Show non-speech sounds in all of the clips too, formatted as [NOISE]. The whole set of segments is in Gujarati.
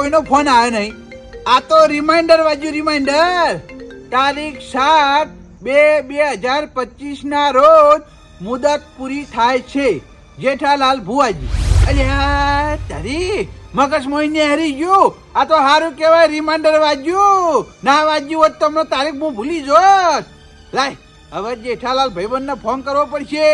કોઈનો ફોન આવ્યો નહીં. આ તો રિમાઇન્ડર વાજ્યું રિમાઇન્ડર તારીખ સાત બે બે હજાર પચીસ ના રોજ મુદત પૂરી થાય છે. જેઠાલાલ ભુવાજી. અલ્યા તારી મગજ મોઈને હરી ગયું. આ તો સારું કહેવાય રિમાઇન્ડર વાજ્યું ના વાજ્યું હોત તમને તારીખ હું ભૂલી જોત. લાય, હવે જેઠાલાલ ભાઈબંધને ફોન કરવો પડશે.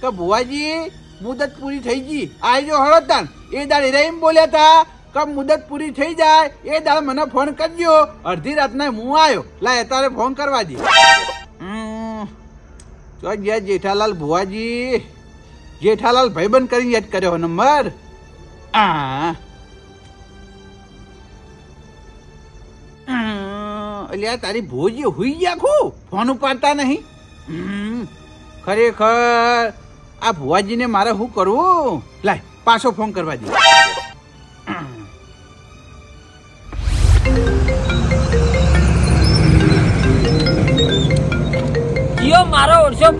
કે ભુવાજી, મુદત પૂરી થઈ ગઈ. આજો હળતાન એ દાડે રહીમ બોલ્યા તા. કે મુદત પૂરી થઈ જાય એ દાડ મને ફોન કરજો. અડધી રાતના હું આવ્યો. લાય તારે ફોન કરવા દે. તો ગયા જેઠાલાલ ભુવાજી. જેઠાલાલ ભાઈબંધ કરીને યાદ કર્યો નંબર? આ. અલ્યા તારી ભોજી હુઈ ગયા ખુ ફોન ઉપાડતા નહીં. ખરેખર આ ભુવાજીને મારે શું કરવું? લાય, પાછો ફોન કરવા દે.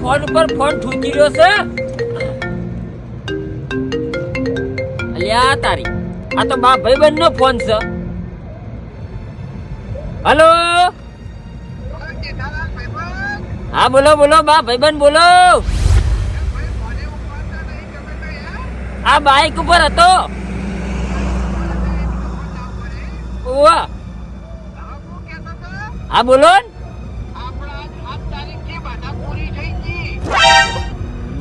ફોન ઉપર ફોન ઠૂકી રહ્યો છે? અલ્યા તારી. આ તો બા ભાઈબંધ નો ફોન છે. હલો? હા, બોલો બોલો, બા, ભાઈબંધ બોલો. આ બાઈક ઉપર હતો. હા, બોલો ને.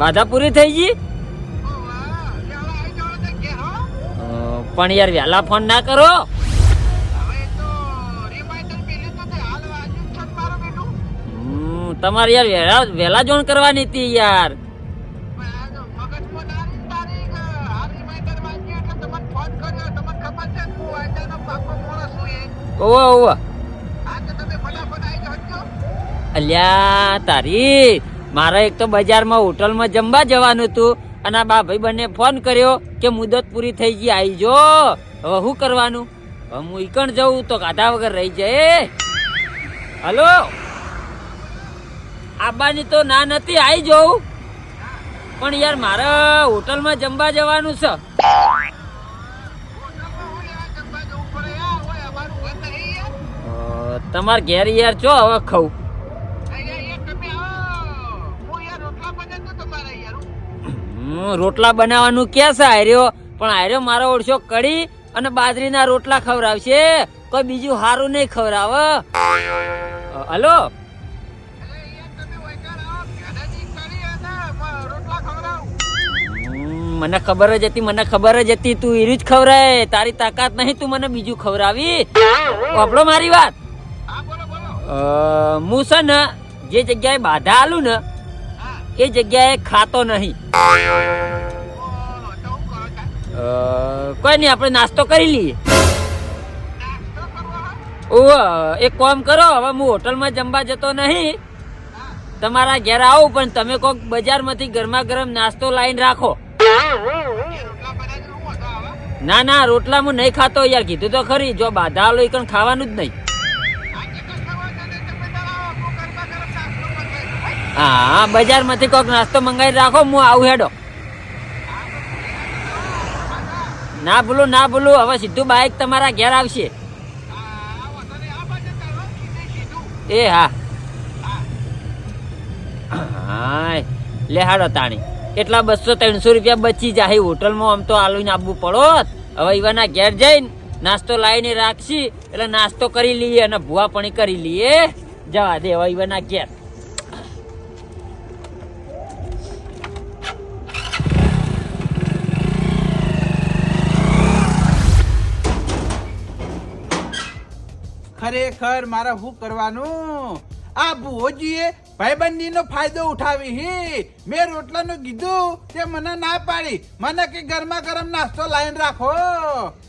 બાધા પૂરી થઈ ગઈ? પણ યાર વહેલા ફોન ના કરો. તમારે યાર વહેલા વહેલા જોણ કરવાની હતી યાર. ઓવા ઓવા. અલ્યા, તારી મારે એક તો બજારમાં હોટલમાં જમવા જવાનું હતું અને આ બા ભાઈ બંને ફોન કર્યો કે મુદત પૂરી થઈ ગઈ આવી જો હવે શું કરવાનું? હવે હું ઈકણ જઉં તો ગાધા વગર રહી જાય. હલો? આબાની તો ના નથી આવી જવું પણ યાર મારે હોટલમાં જમવા જવાનું છે. તમારે ઘેર યાર ચો હવે ખઉં. હમ, રોટલા બનાવવાનું કે છે આર્યો? પણ આર્યો મારો ઓળશો કઢી અને બાજરીના રોટલા ખવડાવશે. કોઈ બીજું સારું નહીં ખવડાવ. હલો? મને ખબર જ હતી મને ખબર જ હતી. તું ઈરી જ ખવરાય તારી તાકાત નહીં તું મને બીજું ખવડાવી. આપણો મારી વાત. હું છે ને જે જગ્યાએ બાધા આલું ને એ જગ્યાએ ખાતો નહીં. કોઈ નહીં, આપણે નાસ્તો કરી લઈએ. ઓ એક કામ કરો, હવે હું હોટલમાં જમવા જતો નહીં. તમારા ઘેર આવું, પણ તમે કોક બજારમાંથી ગરમા ગરમ નાસ્તો લાવીને રાખો. ના ના, રોટલા હું નહીં ખાતો યાર, કીધું તો ખરી, જો બાધા આલો એ ખાવાનું જ નહીં. હા, બજારમાંથી કોઈક નાસ્તો મંગાવી રાખો, હું આવું હેડો. ના ભૂલું ના ભૂલું, હવે સીધું બાઈક તમારા ઘેર આવશે. એ હા. હા લે હાડો તાણી. એટલા બસો ત્રણસો રૂપિયા બચી જાય, હોટલમાં આમ તો આલુને આવવું પડોત હવે ઈવાના ઘેર જઈને નાસ્તો લાવીને રાખશી, એટલે નાસ્તો કરી લઈએ અને ભૂવા પણ કરી લઈએ. જવા દે હવે ઈવાના ઘેર. ખરેખર મારે શું કરવાનું? આ ભુઓજીએ ભાઈબંધીનો ફાયદો ઉઠાવી હી મેં રોટલાનું કીધું, તે મને ના પાડી. મને કે ગરમા ગરમ નાસ્તો લાઈન રાખો.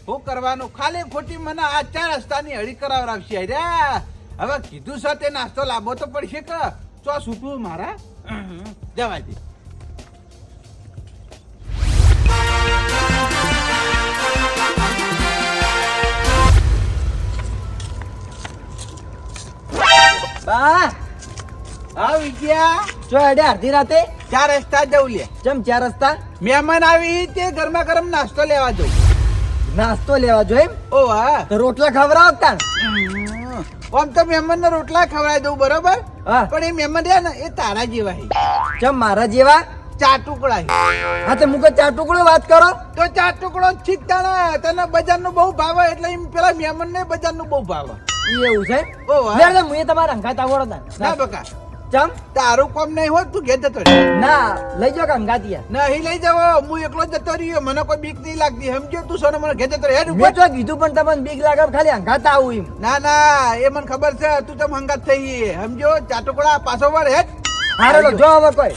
શું કરવાનું? ખાલી ખોટી મને આ ચાર રસ્તાની હળી કરાવરાવશે અરે! હવે કીધું સાથે નાસ્તો લાવવો તો પડશે કે? ચો છૂટું મારા? જવા દે. બા હા વિજયા જો અડે અડધી રાતે? ચાર રસ્તા જવું લે. ચમ ચાર રસ્તા? મહેમાન આવી તે ગરમા ગરમ નાસ્તો લેવા જવું. નાસ્તો લેવા જોઈએ ઓ હા. તો રોટલા ખવડાવતા આમ તો મહેમાનને રોટલા ખવડાવી દઉં બરોબર? હા. પણ એ મહેમાન રહ્યા ને એ તારા જેવા ચમ મારા જેવા? ચાર ટુકડા હા તો મુકે ચાર ટુકડો વાત કરો. તો ચાર ટુકડો છીક તને નો બહુ ભાવ એટલે એમ પેલા મહેમાનને બજારનો બહુ ભાવે ઈ એવું છે? ઓ મુએ તમારા અંગાત આવડો ના. બકા. ચમ? તારું કામ નહીં હોત તું ઘેર જતો ના લઈ જાઓ કે અંગાતિયા નહીં લઈ જાવ હું એકલો જ જતો રહ્યો. મને કોઈ બીક નહીં લાગતી. સમજ્યો તું સોને મને ઘેર જતો હેડ મેં તો કીધું પણ તમને બીક લાગે ખાલી અંગાત આવું એમ. ના ના એ મને ખબર છે. તું તમ હંગાત થઈ ગઈ સમજો ચાર ટુકડા પાછો વળ હેડ. હારો જો હવે કોઈ.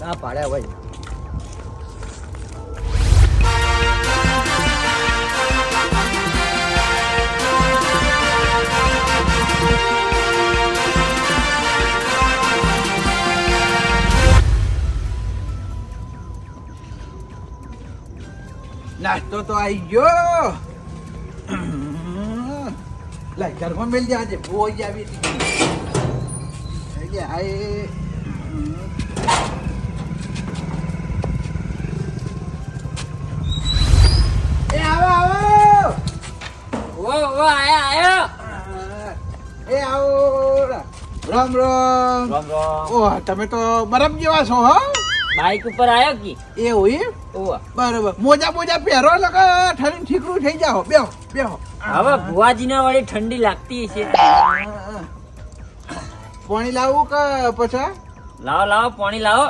ના પાડ્યા ભાઈ નાસ્તો તો આવી ગયો લાય ઘરમાં મેલ આજે ભોજ આવી હતી એ- આવો આવો ઓ ઓ આયા આયો એ આવો રામ રામ રામ રામ ઓહ તમે તો બરફ જેવા છો હો બાઈક ઉપર આયો કી એવું એમ બરોબર. મોજા મોજા પહેરો કે ઠરીને ઠીકરું થઈ જાઓ. બેહો બેહો. હવે ભુવાજીના વાળી ઠંડી લાગતી છે પાણી લાવું કે પછી? લાવો લાવો પાણી લાવો.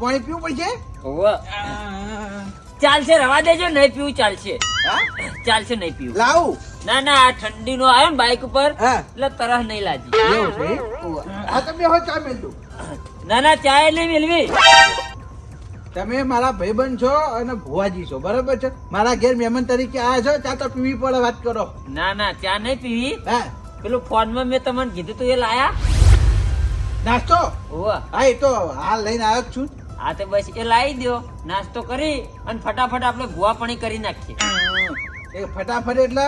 પાણી પીવું પડશે ચાલશે રવા દેજો નહીં પીવું ચાલશે. ચાલશે નહીં પીવું. લાવું? ના ના આ ઠંડી નો આવ્યો ને બાઈક ઉપર એટલે તરસ નહીં લાગી. એવું છે તમે હો ચા મેલ દઉં. ના ના ચા નહીં મેળવી તમે મારા ભાઈબંધ છો અને ભુવાજી છો બરાબર છે? મારા ઘેર મહેમાન તરીકે આવ્યા છો ચા તો પીવી પડે વાત કરો. ના ના ચા નહીં પીવી. હા. પેલું ફોનમાં મેં તમને કીધું તું એ લાયા. નાસ્તો? હા એ તો હાલ લઈને આવ્યો છું. હા તો બસ એ લાવી દો નાસ્તો કરી અને ફટાફટ આપણે ભુવાપણી કરી નાખીએ. એ ફટાફટ એટલે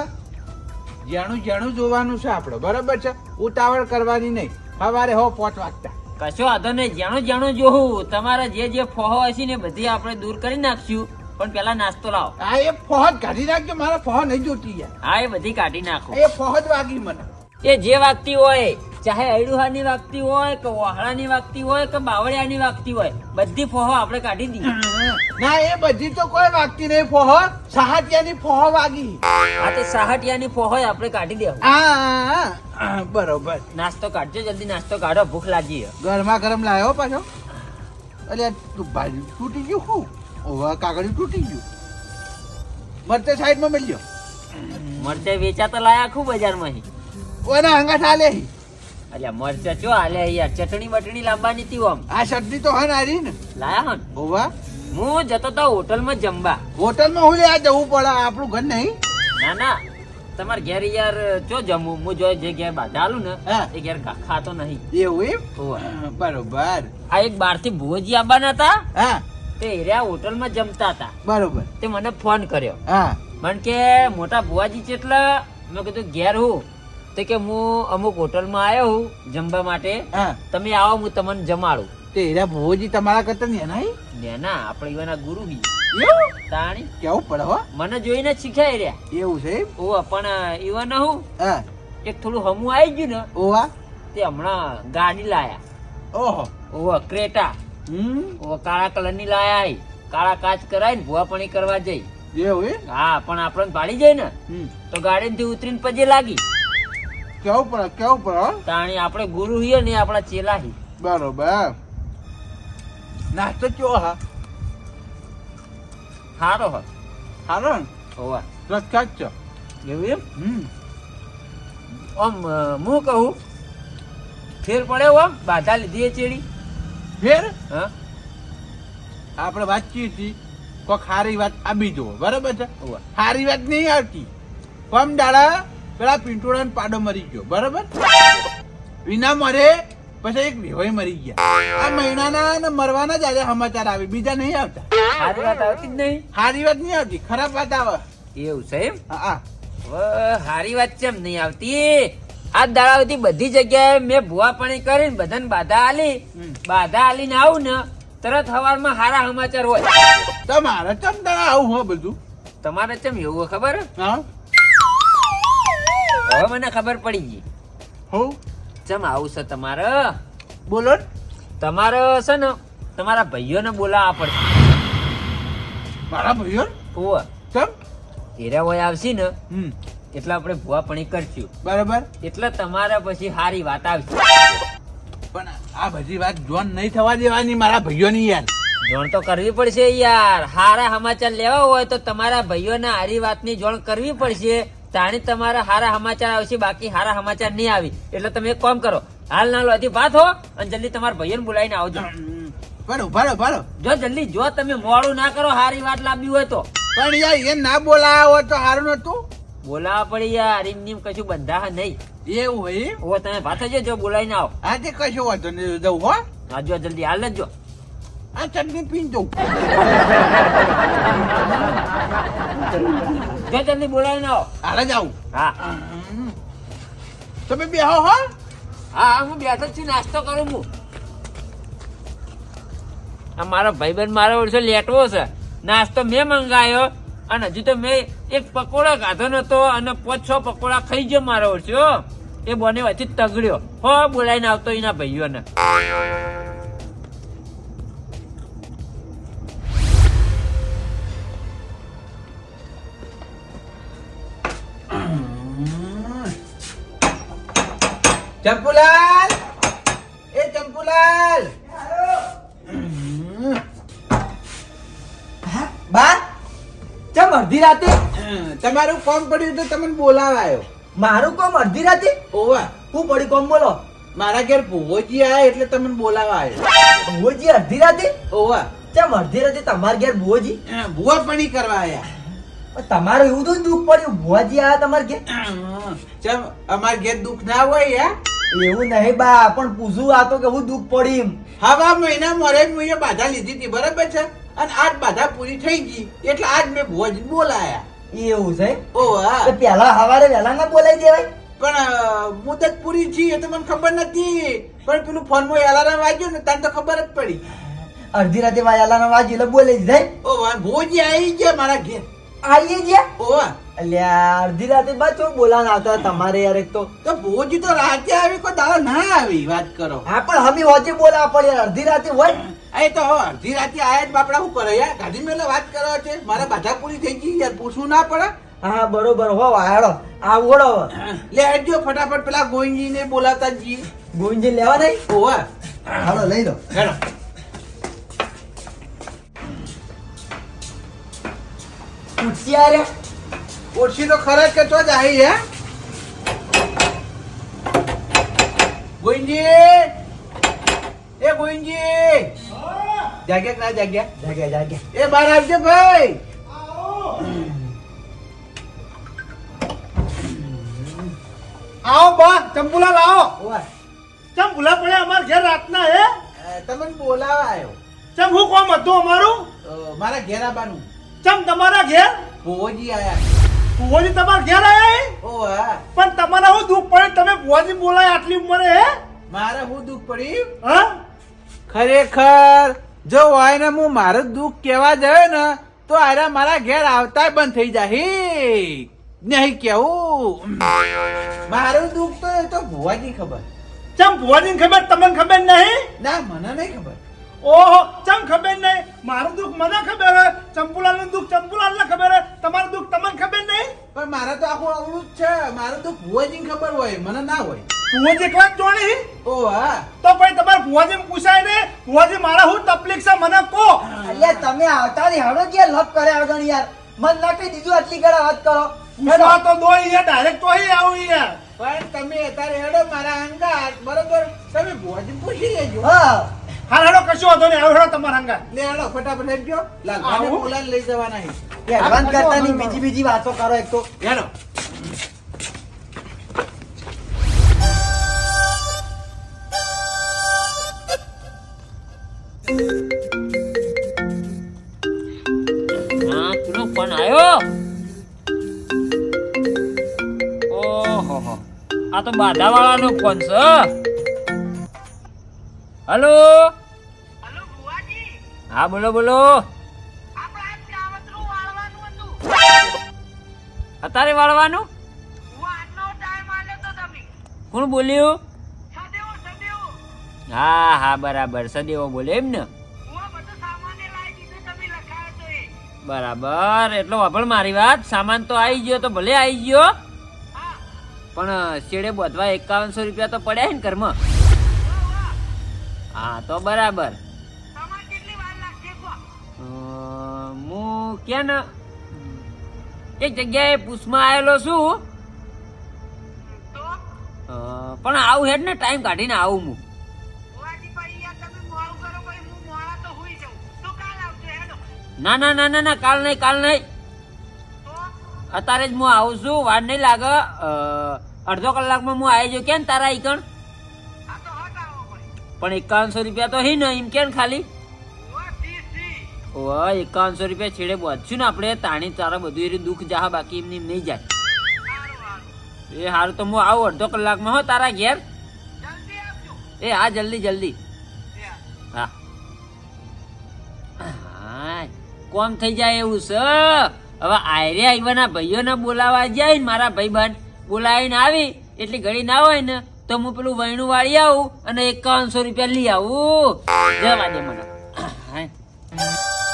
જાણું જાણું જોવાનું છે આપણે બરાબર છે? ઉતાવળ કરવાની નહીં. સવારે હો પોચ વાગતા. કશો વાંધો નહીં જાણું જાણું જોવું તમારા જે જે ફોહો હશે ને બધી આપણે દૂર કરી નાખશું. પણ પેલા નાસ્તો લાવો. હા એ ફોહ કાઢી નાખજો મારા ફોહ નહીં જોતી યાર. હા એ બધી કાઢી નાખો. એ ફોહજ વાગી મને. એ જે વાગતી હોય ચાહે અડુહાની વાગતી હોય કે વહાળાની વાગતી હોય કે બાવળિયાની વાગતી હોય બધી ફોહો આપણે કાઢી દઈએ. ના એ બધી તો કોઈ વાગતી નહીં ફોહો. સાહટિયાની ફોહો વાગી. આ તો સાહટિયાની ફોહો આપણે કાઢી દેવું બરોબર. નાસ્તો કાઢજો જલ્દી નાસ્તો કાઢો ભૂખ લાગી. ગરમા ગરમ લાયો પાછો. અલ્યા તું ભાજી તૂટી ગયું શું? ઓવા કાગળિયું તૂટી ગયું. મરતે સાઈડમાં મળ્યો મરતે વેચાતા લાયા ખૂબ બજારમાં ઓના હંગા ચાલે અલ્યા મરચા ચો આલે યાર ચટણી બટણી લાવવાની હતી આમ આ શરદી તો હન આરી ને. લાયા હન? ઓવા હું જતો તો હોટલમાં જમવા. હોટલમાં હું લે આ જવું પડે આપણું ઘર નહીં. ના ના. તમારે ઘેર યાર ચો જમવું? હું જો જે ઘેર બાધા ને હા. એ ઘેર ખાતો નહીં. એવું એમ? બરોબર. આ એક બારથી ભોજી આવવાના હતા હા. તે એરિયા હોટલમાં જમતા હતા. બરોબર. તે મને ફોન કર્યો. હા. મને કે મોટા ભુવાજી છે એટલે મેં કીધું ઘેર હું. તો કે હું અમુક હોટલમાં આવ્યો હું જમવા માટે તમે આવો હું તમને જમાડું. તે એરા ભોજી તમારા કરતા ને ને ના આપણે ઈવાના ગુરુ હી. તાણી. કેવું પડે હો? મને જોઈને શીખ્યા રહ્યા. એવું છે? ઓ પણ ઈવાના હું હા. એક થોડું હમું આવી ગયું ને ઓવા તે હમણાં ગાડી લાયા. ઓહો. ઓહો ક્રેટા. હમ? ઓ કાળા કલરની લાયા. કાળા કાચ કરાય ને ભુવાપણી કરવા જઈ. એવું હા પણ આપણને ભાડી જાય ને તો ગાડીથી ઉતરીને પજે લાગી. કેવું પડે? કેવું પડે? તાણી આપણે ગુરુ હિય ને આપણા ચેલા હી. બરોબર નાસ્તો ચો હા? હારો હા. હારો ને? ઓવા પ્રખ્યાત છો. એવું એમ? હમ. આમ હું કહું ફેર પડે આમ બાધા લીધી એ ચેડી. ફેર? હા. આપણે વાતચીત હતી કોક સારી વાત આપી જુઓ. બરાબર છે? સારી વાત નહીં આવતી. કોમ દાડા પેલા પિંટોળાનો પાડો મરી ગયો બરાબર? વિના મરે પછી એક વિહોય મરી ગયા. આ મહિનાના ને મરવાના જ આજે સમાચાર આવે બીજા નહીં આવતા. સારી વાત આવતી જ નહીં. સારી વાત નહીં આવતી ખરાબ વાત આવે. એવું છે એમ? હા સારી વાત કેમ નહીં આવતી? આ દાડાવતી બધી જગ્યાએ મેં ભુવાપણી કરીને બધાને બાધા આલી. બાધા આલીને આવું ને તરત સવારમાં સારા સમાચાર હોય. તમારે ચમ દાડા આવું હો બધું? તમારે ચમ એવું ખબર? હા. હવે મને ખબર પડી ગઈ. હો? ચમ આવું છે તમારે? બોલો. તમારે છે ને તમારા ભાઈઓને બોલાવવા પડશે. મારા ભાઈઓ? ઓવે કેમ? હેરા હોય આવશે ને હમ. એટલે આપણે ભૂવાપણી કરશું. બરાબર. એટલે તમારે પછી સારી વાત આવશે. પણ આ બધી વાત જોન નહીં થવા દેવાની મારા ભાઈઓની યાર. જોણ તો કરવી પડશે યાર. હારા સમાચાર લેવા હોય તો તમારા ભાઈઓના હારી વાતની જોણ કરવી પડશે. તાણી તમારા હારા સમાચાર આવશે બાકી હારા સમાચાર નહીં આવી. એટલે તમે એક કામ કરો હાલ ના લોથી વાત હો અને જલ્દી તમારા ભાઈઓને બોલાવીને આવજો. ભરો ભરો ભરો. જો જલ્દી જો તમે મોડું ના કરો હારી વાત લાંબી હોય તો. પણ યાર એ ના બોલાયા હોય તો સારું નતું બોલાવા પડી યાર એમ નિમ કશું બંધા નહીં. એવું હોય? ઓ તમે વાત જ જો બોલાવીને આવો. હા તે કશો વાંધો નહીં જવું હો. હા જો જલ્દી હાલ જ જો. આ ચટણી પીને જવું [LAUGHS] જો જલ્દી બોલાવીને ના હાલ જ આવું. હા. તમે બેહો હો. હા હા બેઠો છું નાસ્તો કરું હું આ મારો ભાઈબંધ મારો વર્ષો લેટવો છે. નાસ્તો મેં મંગાયો અને હજુ તો મેં એક પકોડા ખાધો નતો અને પાંચ છ પકોડા ખાઈ ગયો મારો વર્ષો. એ બને વચ્ચે તગડ્યો. હો બોલાવીને આવતો એના ભાઈઓને. ચંપુલાલ! એ ચંપુલાલ! બા ચમ અડધી રાતે? તમારું કોમ પડ્યું તો તમને બોલાવાયો. મારું કોમ અડધી રાતે? ઓવા. હું પડી કોમ બોલો. મારા ઘેર ભૂવોજી આયા એટલે તમને બોલાવા આવ્યો ભુવોજી અડધી રાતે? ઓવા. ચમ અડધી રાતે તમારા ઘેર ભુવોજી? ભૂવા પણી કરવા આવ્યા તમારું એવું તો દુઃખ પડ્યું. ભુવાજી આયા તમારા ઘેર? ચમ અમાર ઘેર દુઃખ ના હોય યા એવું નહીં બા પણ પૂછું આ તો કે હું દુઃખ પડીમ હા બા મહિના મરે મેં બાધા લીધી હતી બરાબર છે? અને આજ બાધા પૂરી થઈ ગઈ એટલે આજ મેં ભોજ બોલાયા. એવું છે? ઓ હા. પેલા હવારે વેલા ના બોલાઈ દેવાય? પણ મુદત પૂરી છે એ તો મને ખબર નથી. પણ પેલું ફોનમાં એલાર્મ વાગ્યું ને તને તો ખબર જ પડી. અડધી રાતે એલાર્મ વાગ્યું એટલે બોલાઈ જાય. ઓ ભુવોજી આવી ગયા મારા ઘેર. આઈએ ગયા ઓવા. અલ્યા અડધી રાતે બા ચો બોલાવા આવતા તમારે યાર એક તો. તો ભુવોજી તો રાતે આવી કોઈ દાડો ના આવી વાત કરો. હા પણ હમી હોજે બોલાવા પડે યાર અડધી રાતે હોય. એ તો અડધી રાતે આયા જ બાપડા હું કરે યાર? ગાડી મેલે વાત કરો છે મારે બાધા પૂરી થઈ ગઈ યાર પૂછવું ના પડે. હા બરોબર હો આડો આવડો લે આવજો ફટાફટ પેલા ગોવિંદજી ને બોલાતા જઈએ. ગોવિંદજી લેવા નહીં? ઓવા. હાલો લઈ લો. હેડો. ઉઠી આ રે ઓછી તો ખરા કે તો જ આવી હે ગોવિંદજી એ ગોવિંદજી જાગ્યા કે ના જાગ્યા જાગે જાગે એ બહાર આવજો ભાઈ આવો બા ચંપુલાલ આવો ઓય ચમ ભૂલા પડ્યા અમાર ઘેર રાતના હે અ, તમને બોલાવા આવ્યો ચમ હું કોમ હતું અમારું અ, મારા ઘેરાબાનું ચમ તમારા ઘેર? ભુવોજી આયા. ભુવોજી તમારા ઘેર આયા હે? ઓ હા. પણ તમારા હું દુઃખ પડે? તમે ભુવાજી બોલાય આટલી ઉંમરે હે? મારે હું દુઃખ પડી? હા? ખરેખર જો હોય ને હું મારું દુઃખ કહેવા જાય ને તો આરા મારા ઘેર આવતા બંધ થઈ જાય. નહીં કેવું મારું દુઃખ તો એ તો ભુવાજી ખબર. ચમ ભુવાજી ખબર? તમને ખબર નહીં? ના મને નહીં ખબર. ઓહો ચમ ખબર નહીં? મારું દુઃખ મને ખબર હે ચંપુલાલનું દુઃખ ચંપુલાલને ખબર હે તમારું દુઃખ તમને ખબર નહીં? પણ મારે તો આખું અવળું જ છે. મારું દુઃખ ભુવાજી ખબર હોય મને ના હોય. ભુવાજી એકલા જ જોણી? ઓ હા. તો પછી તમારે ભુવાજી પૂછાય ને ભુવાજી મારા હું તકલીફ છે? મને કહો. એટલે તમે આવતા નહીં હવે કે લપ કરે આગળ યાર? મન ના કહી દીધું આટલી ગળા વાત કરો. પૂછવા તો દો અહીંયા ડાયરેક્ટ તો અહીં આવું અહીંયા. પણ તમે અત્યારે હેડો મારા અંગાત બરોબર? તમે ભુવાજી પૂછી લેજો. હા. હાલ હેડો કશો વાંધો નહીં આવો હેડો તમારા હંગાત લે હેડો ફટાફટ હેડજો લાલભાઈને આવું? બોલાવીને લઈ જવાના છે એ એડવાન્સ કરતા નહીં બીજી બીજી વાતો કરો એક તો હેડો હા પેલો ફોન આવ્યો ઓહો આ તો બાધા વાળાનો ફોન છે હલો હા, બોલો બોલો. અત્યારે વાળવાનું? કોણ બોલ્યું? હા હા, બરાબર. સદેવો બોલે એમ ને? બરાબર. એટલો વાપર મારી વાત. સામાન તો આવી ગયો તો ભલે આવી ગયો. પણ છેડે બધવા એકાવનસો રૂપિયા તો પડ્યા ને ઘરમાં. હા, તો બરાબર. ક્યાં એક જગ્યાએ પૂછમાં આવેલો છું. પણ આવું હેડ ને ટાઈમ કાઢીને આવું હું. ના ના ના ના ના કાલ નહીં કાલ નહીં. અત્યારે જ હું આવું છું વાર નહીં લાગે. અડધો કલાકમાં હું આવી જાઉં. કેમ તારા ઈકણ? પણ એકાવનસો રૂપિયા તો હી ને એમ કેમ ખાલી? ઓ એકાવનસો રૂપિયા છેડે પહોંચ્યું ને આપણે. તાણી તારા બધું એ દુઃખ જાહા બાકી એમની એમ નહીં જાય. એ હારું તો હું આવું અડધો કલાકમાં હો તારા ઘેર. એ હા જલ્દી જલ્દી. હા. હા. કોમ થઈ જાય એવું છે. હવે આયરે આવ્યાના ભાઈઓને બોલાવા જાય ને મારા ભાઈબંધ. બોલાવીને આવી એટલી ઘડી ના હોય ને તો હું પેલું વૈણું વાળી આવું અને એકાવનસો રૂપિયા લઈ આવું. જવા દે મને. હાય.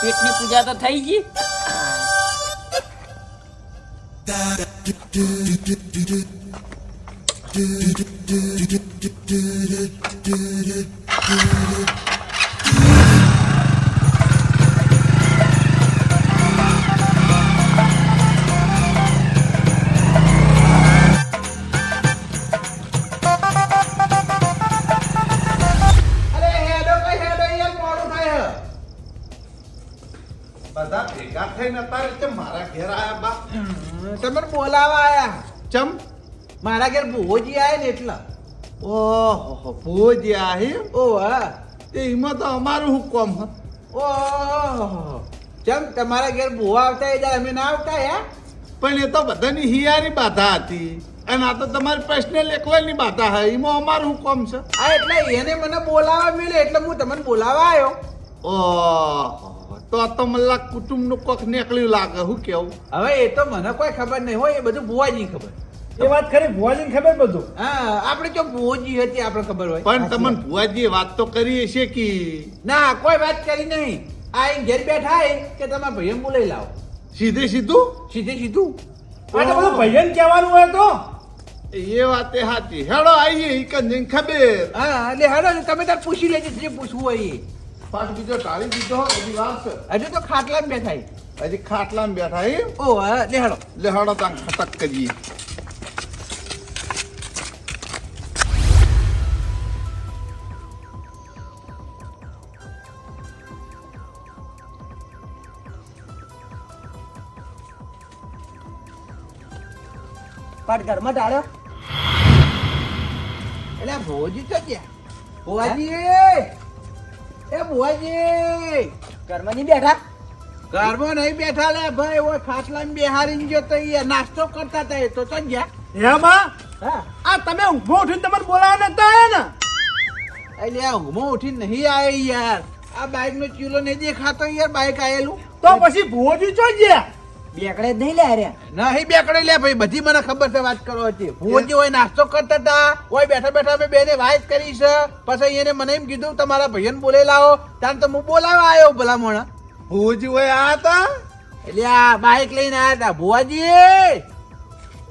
પેટની પૂજા તો થઈ ગઈ. અરે થઈને તારે કેમ મારા ઘેર આયા બા તમે બોલાવા આયા. ચમ? મારા ઘેર ભોજી આવે ને એટલા. ઓહો ભોજી આહી ઓ હા. તે એમાં તો અમારું હું કોમ હ? ઓહો. ચમ તમારા ઘેર ભૂવા આવતા એ અમે ના આવતા યા પણ એ તો બધાની હિયારી બાધા હતી. અને આ તો તમારી પર્સનલ એકલાની બાધા હે. એમાં અમારું હું કોમ છે? આ એટલે એને મને બોલાવા મળે એટલે હું તમને બોલાવા આવ્યો. ઓહો. તો આ તો મને લાગ કુટુંબનું કોક નીકળ્યું લાગે શું કેવું? હવે એ તો મને કોઈ ખબર નહીં હોય એ બધું ભુવાજી ખબર. એ વાત ખરી ભુવાજી ખબર બધું? હા આપણે જો ભુવાજી હતી આપણે ખબર હોય. પણ તમને ભુવાજી વાત તો કરી છે કે? ના કોઈ વાત કરી નહીં. આ અહીં ઘેર બેઠા હે કે તમારા ભાઈને બોલાઈ લાવો. સીધે સીધું? સીધે સીધું. આ તો બધું ભજન કહેવાનું હોય તો? એ વાતે સાચી. હેડો આવીએ ઈ કંજન ખબર. હા એટલે હેડો તમે તાર પૂછી લેજો જે પૂછવું હોય પાટ બીજો ટાળી દીધો હજી છે. હજુ તો ખાટલામાં બેઠા હે. હજી ખાટલામાં બેઠા હે? ઓ લેહાડો. લેહાડો તાંગ ખટક કરીએ. પાટ ઘરમાં ટાળ્યો એટલે ભોજી તો ગયા ભુવાજી! એ ભુવાજી ઘરમાં નહીં બેઠા? ઘરમાં નહીં બેઠા લે ભાઈ ઓય ખાટલામાં બેહારીને ગયો તો એ નાસ્તો કરતા હતા એ તો તો ગયા. હે બા? હા. આ તમે ઊભો ઉઠીને તમારે બોલાવા નતા આયા ને? એટલે આ ઊંઘમાં ઉઠીને નહીં આવે યાર. આ બાઇક નો ચૂલો નહીં દેખાતો યાર બાઇક આવેલું તો પછી ભુવોજી ચો ગયા? બેકડે જ નહીં લે રહ્યા નહીં બેકડે લે ભાઈ બધી મને ખબર છે વાત કરો હતી. ભુવોજી હોય નાસ્તો કરતા હતા હોય બેઠા બેઠા મેં બેને વાત કરી છે. પછી એને મને એમ કીધું તમારા ભાઈને બોલે લાવો. તાર તો હું બોલાવા આવ્યો ભલા મોણા. ભુવોજી હોય આ હતા એટલે આ બાઇક લઈને આવ્યા હતા ભુવાજી.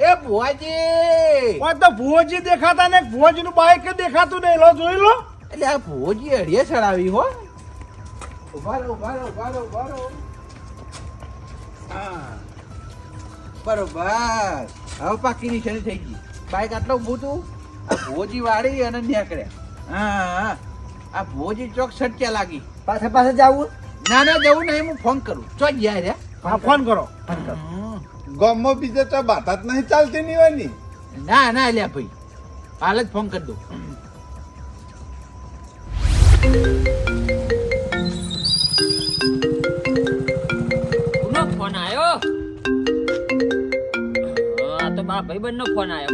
એ ભુવાજી. કોઈ તો ભુવાજી દેખાતા ને ભુવાજી નું બાઈક દેખાતું નહીં. લો જોઈ લો. એટલે આ ભુવાજી અડીએ ચડાવી હો. ઊભા રહો ઊભા રહો ઊભા રહો ઊભા રહો. હા. બરોબર. હવે પાકી નિશાની થઈ ગઈ. બાઈક આટલો ઊભું તું? આ ભોજી વાળી અને નીકળ્યા હા હા. આ ભોજી ચોક સટ્યા લાગી. પાછા પાછા જાવું? ના ના જવું નહીં હું ફોન કરું. ચો ગયા રે હા ફોન કરો. ગામમાં બીજે તો બાતા જ નહીં ચાલતી નહીં હોયની ના ના લ્યા ભાઈ. હાલ જ ફોન કરી દઉં. આ તો ભાઈબંધ નો ફોન આવ્યો.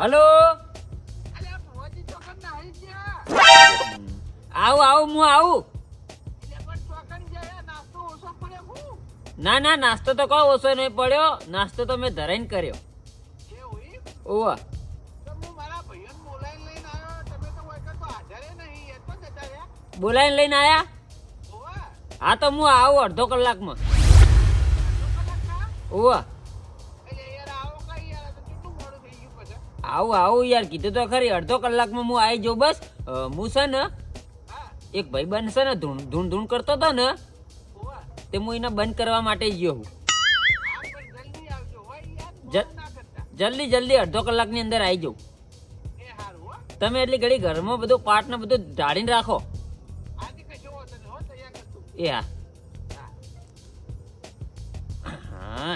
હલો? આવું આવું હું આવું. ના ના નાસ્તો તો કહો ઓછો નહીં પડ્યો. નાસ્તો તો મેં ધરાઈને કર્યો? ઓવા. મારા બોલાવીને લઈને આવ્યા બોલાવીને લઈને આયા? હા તો હું આવું અડધો કલાકમાં? ઓવા. આવું આવું યાર, કીધું તો ખરી. અડધો કલાકમાં હું આવી જાઉં, બસ. હું છે ને, એક ભાઈ બંધ છે ને, ધૂણ ધૂણ ધૂણ કરતો હતો ને, તે હું એને બંધ કરવા માટે ગયો હું જલ્દી જલ્દી અડધો કલાકની અંદર આવી જાઉં. તમે એટલી ઘડી ઘરમાં બધું પાટ ને બધું ઢાળીને રાખો. એ હા. હા.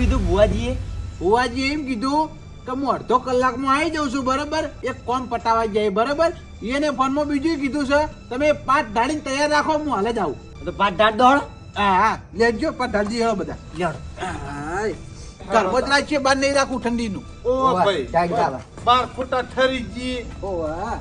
કીધું બુઆજીએ હોવાજી એમ કીધું કે હું અડધો કલાકમાં આવી જાઉં છું બરાબર? એક કોમ પટાવા જાય બરાબર? એને ફોનમાં બીજું કીધું છે તમે પાંચ ધાડીને તૈયાર રાખો હું હાલે જ આવું. તો પાંચ દાંત દોડ. હા હા લેજો પાંચ ધાડી હેળો બધા. લેડો ઘરમાં જ રાખીએ બહાર નહીં રાખું ઠંડીનું. ઓ ભાઈ બાર ફૂટા ઠરી જી. ઓ હા.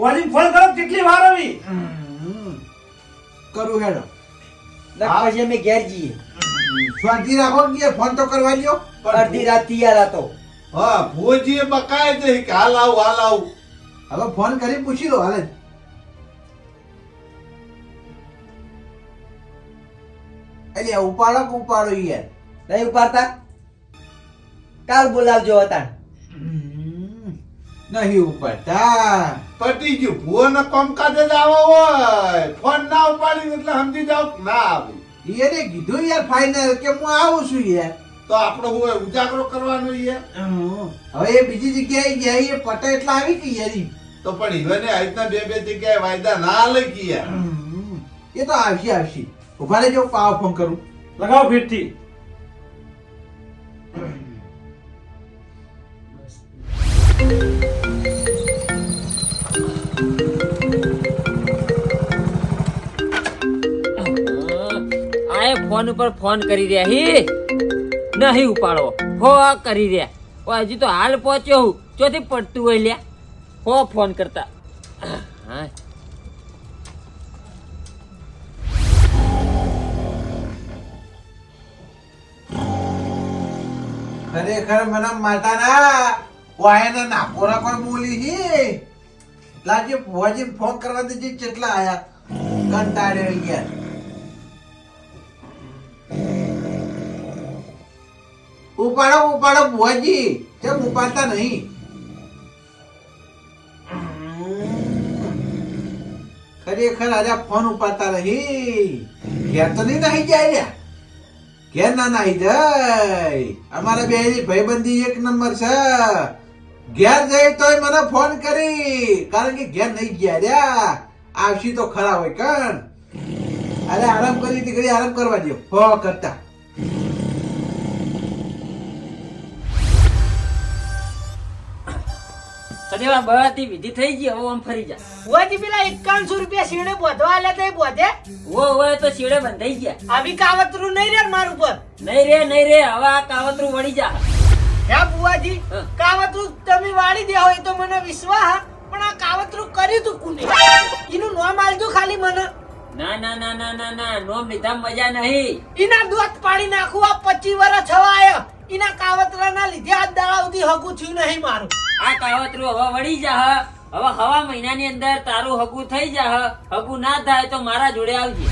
હા ફોન કરો કેટલી વાર આવી? કરું હેડો. પછી અમે ઘેર જઈએ. શાંતિ રાખો કે ફોન તો કરવા લ્યો. અડધી રાત તૈયાર હતો હા ભુવજીએ બકાય દે કે હાલ આવ હાલ આવ. હવે ફોન કરી પૂછી લો હાલે. એટલે ઉપાડો કે ઉપાડો યાર. નહીં ઉપાડતા? કાલ બોલાવજો હતા. નહીં ઉપાડતા. પટી ગયું ને કામકાજ જ આવો હોય. ફોન ના ઉપાડી એટલે સમજી જાવ ના આવે. એને કીધું યાર ફાઇનલ કે હું આવું છું યાર. તો આપણો હું ઉજાગરો કરવાનો છે હવે એ બીજી જગ્યાએ ગયા એ પટે એટલા આવી ગઈ યાર તો પણ ઈવને આજના બે બે જગ્યાએ વાયદા ના લઈ ગયા. હમ. એ તો આવશે આવશે. ઊભા રહેજો પાવ ફોન કરું. લગાવો ફીટથી Thank એ ફોન ઉપર ફોન કરી રહ્યા. હી? નહીં ઉપાડો. હો કરી રહ્યા. હજી તો હાલ પહોંચ્યો હું. ચોથી પડતું હોય લ્યા. હો, ફોન કરતા. હા. ખરેખર મને માતા ના વાયને નાખોરા કોઈ બોલી હી. લાજે ભુવાજી ફોન કરવા દેજે કેટલા આયા. કંટાળી યાર ઉપાડો ઉપાડો ભુવાજી. કેમ ઉપાડતા નહીં? ખરેખર આજે ફોન ઉપાડતા નહીં. ઘેર તો નહીં નાહી જાય રહ્યા ઘેર ના નાહી જાય. અમારા બે ભાઈબંધી એક નંબર છે. ઘેર જઈ તોય મને ફોન કરી. કારણ કે ઘેર નહીં ગયા રહ્યા આવશી તો ખરા હોય કણ. અરે આરામ કરી, દીકરી, આરામ કરવા દો ફો કરતા. સદેવા બહારથી વિધિ થઈ ગઈ હવે આમ ફરી જા. ઓજી પેલા એકાવનસો રૂપિયા શીણે બોધવા આલે તા બોધે? ઓ હવે તો શીડે બંધાઈ ગયા. આવી કાવતરું નહીં રે મારું પર નહીં રે નહીં રે હવે આ કાવતરું વળી જા. હે બુવાજી કાવતરું તમે વાળી દે હોય તો મને વિશ્વાસ પણ આ કાવતરું કર્યું તું કુને? એનું નામ આલજો ખાલી મને. ના ના ના ના ના ના નોમ લીધા મજા નહીં. એના દોત પાડી નાખું આ પચી વર્ષ થવા આયા. એના કાવતરાના લીધે આ દાડા સુધી હગું થયું નહીં મારું. આ કાવતરું હવે વળી જા હ. હવે હવા મહિનાની અંદર તારું હગું થઈ જા હગુ ના થાય તો મારા જોડે આવજે.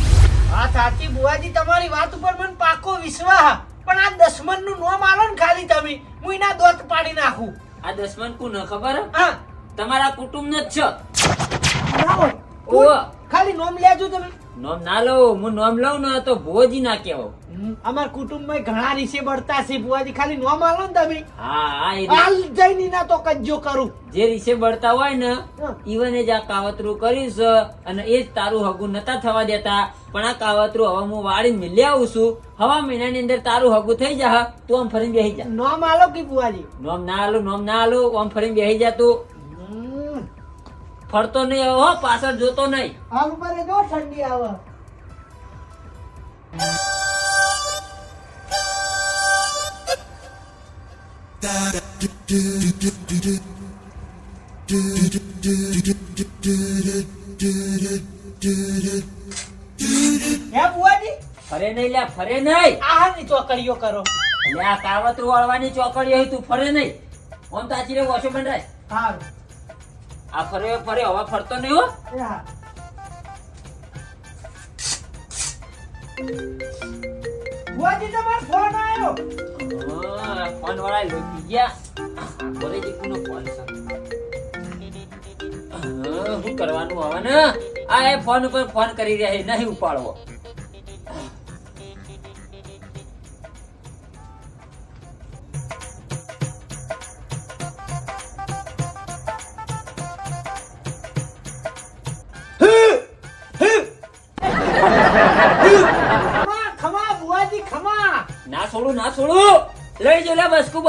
હા સાચી બુવાજી તમારી વાત ઉપર મને પાકો વિશ્વાસ પણ આ દસમનનું નોમ આલો ને ખાલી તમે. હું એના દોત પાડી નાખું. આ દસમન ન ખબર? હ? હા તમારા કુટુંબ જ છે. ખાલી નોમ લેજો તમે. નોમ ના લઉં હું નોમ લઉં ને તો ભોજી ના કેવો અમાર કુટુંબમાં ઘણા રીસે બળતા છે ભુવાજી ખાલી નોમ આલો ને તમે. હા હા હાલ જઈને ના તો કજ્જો કરું. જે રીસે બળતા હોય ને. ઈવને જ આ કાવતરું કરીશ અને એ જ તારું હગું નતા થવા દેતા. પણ આ કાવતરું હવે હું વાળીને મિલી આવું છું. હવા મહિનાની અંદર તારું હગું થઈ જા તું આમ ફરીને બેસી જા. નોમ આલો કે ભુવાજી? નોમ ના આલો નોમ ના આલો આમ ફરીને બેસી જા તું. ફરતો નહીં હો પાછળ જોતો નહીં. હાલ ઉપર જો ઠંડી આવે. ફરે નહીં લ્યા ફરે નહીં. આ ચોકડીઓ કરો. લે આ કાવતરું વાળવાની ચોકડીઓ તું ફરે નહીં. ફોન તાચી રે વોશો બંધાય હારું. આ ફરે ફરે હવા ફરતો નહીં હો. બુઆજી તમારો ફોન આવ્યો. ફોન વાળા લોકી ગયા. ફોન છે શું કરવાનું હવે ને? આ એ ફોન ઉપર ફોન કરી રહ્યા છે નહીં ઉપાડવો.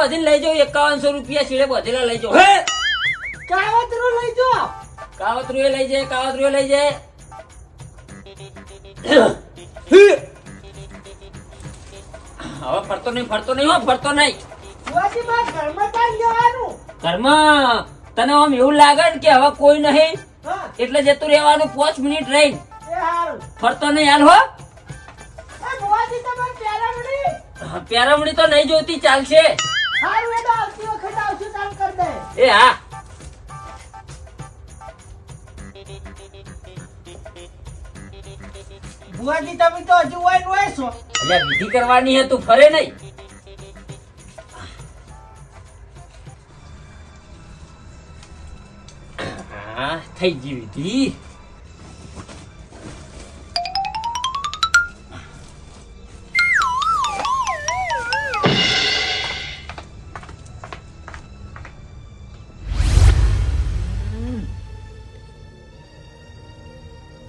બધીને લઈ જાઓ એકાવનસો રૂપિયા છેડે બધેલા લઈ જાઓ. હે? કાવતરું લઈ જાઓ. કાવતરું એ લઈ જાય કાવતરું એ લઈ જાય. હવે ફરતો નહીં ફરતો નહીં હો ફરતો નહીં. ઘરમાં તને આમ એવું લાગે ને કે હવે કોઈ નહીં? એટલે જતું રહેવાનું પાંચ મિનિટ રહી ફરતો નહીં હાલ હો. પેરામણી તો નહીં જોતી ચાલશે. હારું એ તો આવતી વખત આવશું તાર કર દે. એ હા. બુઆજી તમે તો હજુ હોય ને છો. એટલે વિધિ કરવાની હે તું ફરે નહીં. હા થઈ ગઈ વિધિ.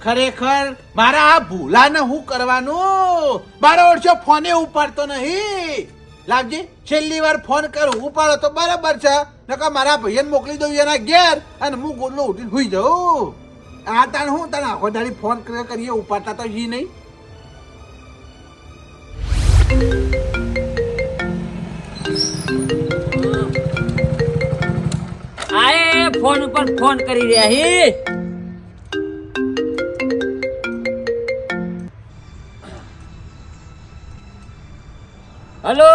ખરેખર મારા આ ભૂલાને હું કરવાનું? મારો ઓળશો ફોને ઉપાડતો નહીં. લાભજી છેલ્લી વાર ફોન કરું, ઉપાડો તો બરાબર છે. નકર મારા ભાઈને મોકલી દઉં એના ઘેર અને હું ગોદલો ઉઠીને સુઈ જાઉં. આ તાણ હું તને આખો દાડી ફોન કરીએ, ઉપાડતા તો હી નહીં. આ ફોન ઉપર ફોન કરી રહ્યા હે. હલો?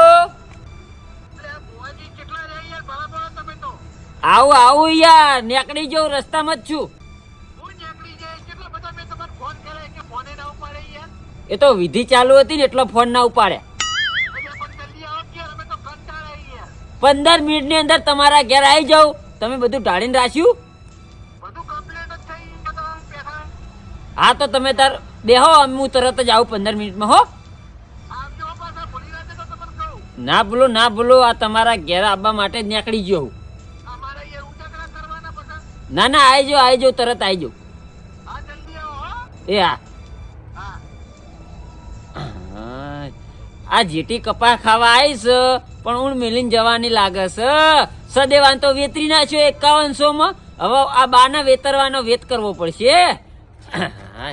આવું આવું યાર નેકડી જાઉં, રસ્તામાં જ છું. એ તો વિધિ ચાલુ હતી ને, એટલો ફોન ના ઉપાડ્યા પંદર મિનિટની અંદર તમારા ઘેર આવી જાઉં. તમે બધું ઢાળીને રાખ્યું? હા, તો તમે તાર બેહો હું તરત જ આવું પંદર મિનિટમાં, હો. ના ભૂલો ના ભૂલો આ તમારા ઘેર આવવા માટે જ નીકળી ગયો હું. ના ના આવી જાઓ આવી જાઓ તરત આવી જાઓ એ હા. આ જેટી કપા ખાવા આવીશ પણ હું મેલીને જવાની લાગે છે. સદેવાન તો વેતરી નાખ્યો એકાવનસો માં હવે આ બાના વેતરવાનો વેત કરવો પડશે. હા.